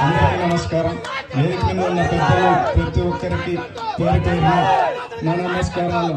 అందరికీ నమస్కారం. వేదిక మీద ఉన్న పెద్దలు ప్రతి ఒక్కరికి పేరు పేరున నా నమస్కారాలు.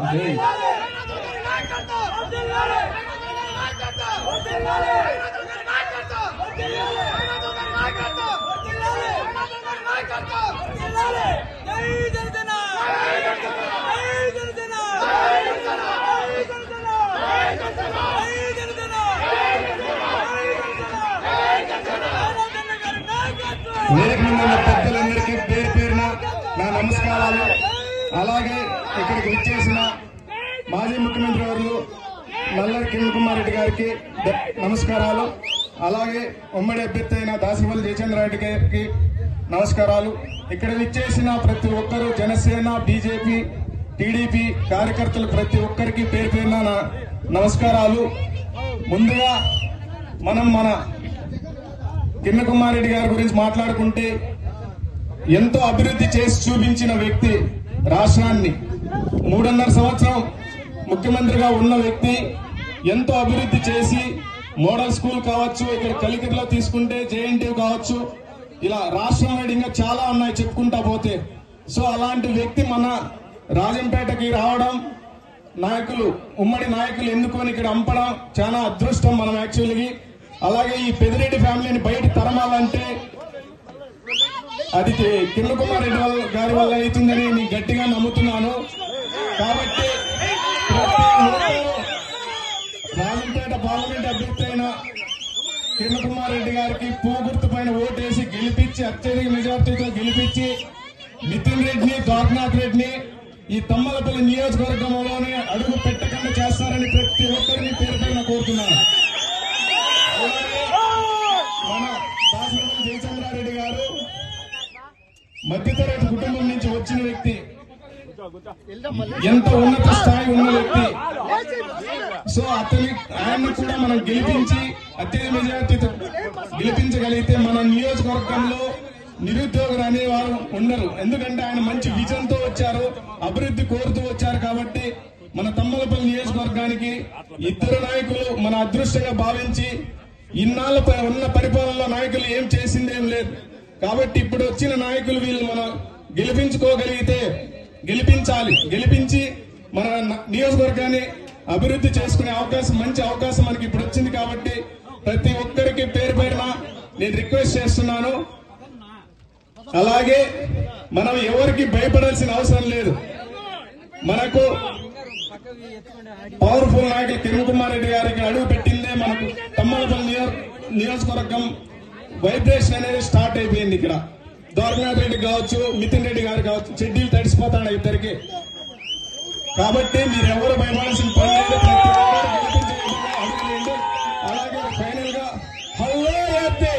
వేదిక మీద ఉన్న పెద్దలందరికీ పేరు పేరున నా నమస్కారాలు. అలాగే ఇక్కడికి విచ్చేసిన మాజీ ముఖ్యమంత్రి గారు నల్లరి కిరణ్ కుమార్ రెడ్డి గారికి నమస్కారాలు. అలాగే ఉమ్మడి అభ్యర్థి అయిన దాసిపల్లి జయచంద్రారెడ్డి గారికి నమస్కారాలు. ఇక్కడ విచ్చేసిన ప్రతి ఒక్కరూ జనసేన బీజేపీ టీడీపీ కార్యకర్తలు ప్రతి ఒక్కరికి పేరు పేరున నమస్కారాలు. ముందుగా మనం మన కిన్నకుమారెడ్డి కుమార్ రెడ్డి గారి గురించి మాట్లాడుకుంటే ఎంతో అభివృద్ధి చేసి చూపించిన వ్యక్తి రాష్ట్రాన్ని. మూడున్నర సంవత్సరం ముఖ్యమంత్రిగా ఉన్న వ్యక్తి ఎంతో అభివృద్ధి చేసి మోడల్ స్కూల్ కావచ్చు ఇక్కడ కలికిరిలో తీసుకుంటే జేఎన్టీ కావచ్చు ఇలా రాష్ట్రం ఇంకా చాలా ఉన్నాయి చెప్పుకుంటా పోతే. సో అలాంటి వ్యక్తి మన రాజంపేటకి రావడం నాయకులు ఉమ్మడి నాయకులు ఎన్నుకొని ఇక్కడ అంపడం చాలా అదృష్టం మనం యాక్చువల్గా. అలాగే ఈ పెదిరెడ్డి ఫ్యామిలీని బయట తరమాలంటే అది కిరణ్ కుమార్ రెడ్డి వల్ల- గారి వల్ల అవుతుందని నేను గట్టిగా నమ్ముతున్నాను. కాబట్టి ప్రతి రాజంపేట పార్లమెంట్ అభ్యర్థి అయిన కిరణ్ కుమార్ రెడ్డి గారికి పూ గుర్తు పైన ఓటేసి గెలిపించి అత్యధిక మెజార్టీతో గెలిపించి నితిన్ రెడ్డిని ద్వారనాథ్ రెడ్డిని ఈ తమ్మలపల్లి నియోజకవర్గంలోనే అడుగు పెట్టకుండా చేస్తారని ప్రతి ఒక్కరిని పేరు మధ్యతరగతి కుటుంబం నుంచి వచ్చిన వ్యక్తి ఎంత ఉన్నత స్థాయి ఉన్న వ్యక్తి. సో అతని ఆయన్ని కూడా మనం గెలిపించి అత్యధిక మెజార్టీతో గెలిపించగలిగితే మన నియోజకవర్గంలో నిరుద్యోగులు అనేవారు ఉండరు. ఎందుకంటే ఆయన మంచి విజన్తో వచ్చారు అభివృద్ధి కోరుతూ వచ్చారు కాబట్టి మన తమ్మలపల్లి నియోజకవర్గానికి ఇద్దరు నాయకులు మన అదృష్టంగా భావించి ఇన్నాళ్ళ ఉన్న పరిపాలనలో నాయకులు ఏం చేసిందేం లేదు. కాబట్టి ఇప్పుడు వచ్చిన నాయకులు వీళ్ళు మనం గెలిపించుకోగలిగితే గెలిపించాలి. గెలిపించి మన నియోజకవర్గాన్ని అభివృద్ధి చేసుకునే అవకాశం మంచి అవకాశం మనకి ఇప్పుడు వచ్చింది కాబట్టి ప్రతి ఒక్కరికి పేరు పేరున నేను రిక్వెస్ట్ చేస్తున్నాను. అలాగే మనం ఎవరికి భయపడాల్సిన అవసరం లేదు. మనకు పవర్ఫుల్ నాయకులు కిరణ్ కుమార్ రెడ్డి గారికి అడుగు పెట్టిందే మనకు తమ్మలపల్లి నియోజకవర్గం వైబ్రేషన్ అనేది స్టార్ట్ అయిపోయింది ఇక్కడ. ద్వారకనాథ్ రెడ్డి కావచ్చు నితిన్ రెడ్డి గారు కావచ్చు చెడ్డీలు తడిసిపోతాడు ఇద్దరికి. కాబట్టి మీరు ఎవరు భయపడాల్సిన పని లేదు. అలాగే ఫైనల్గా హలో హ్యాపీ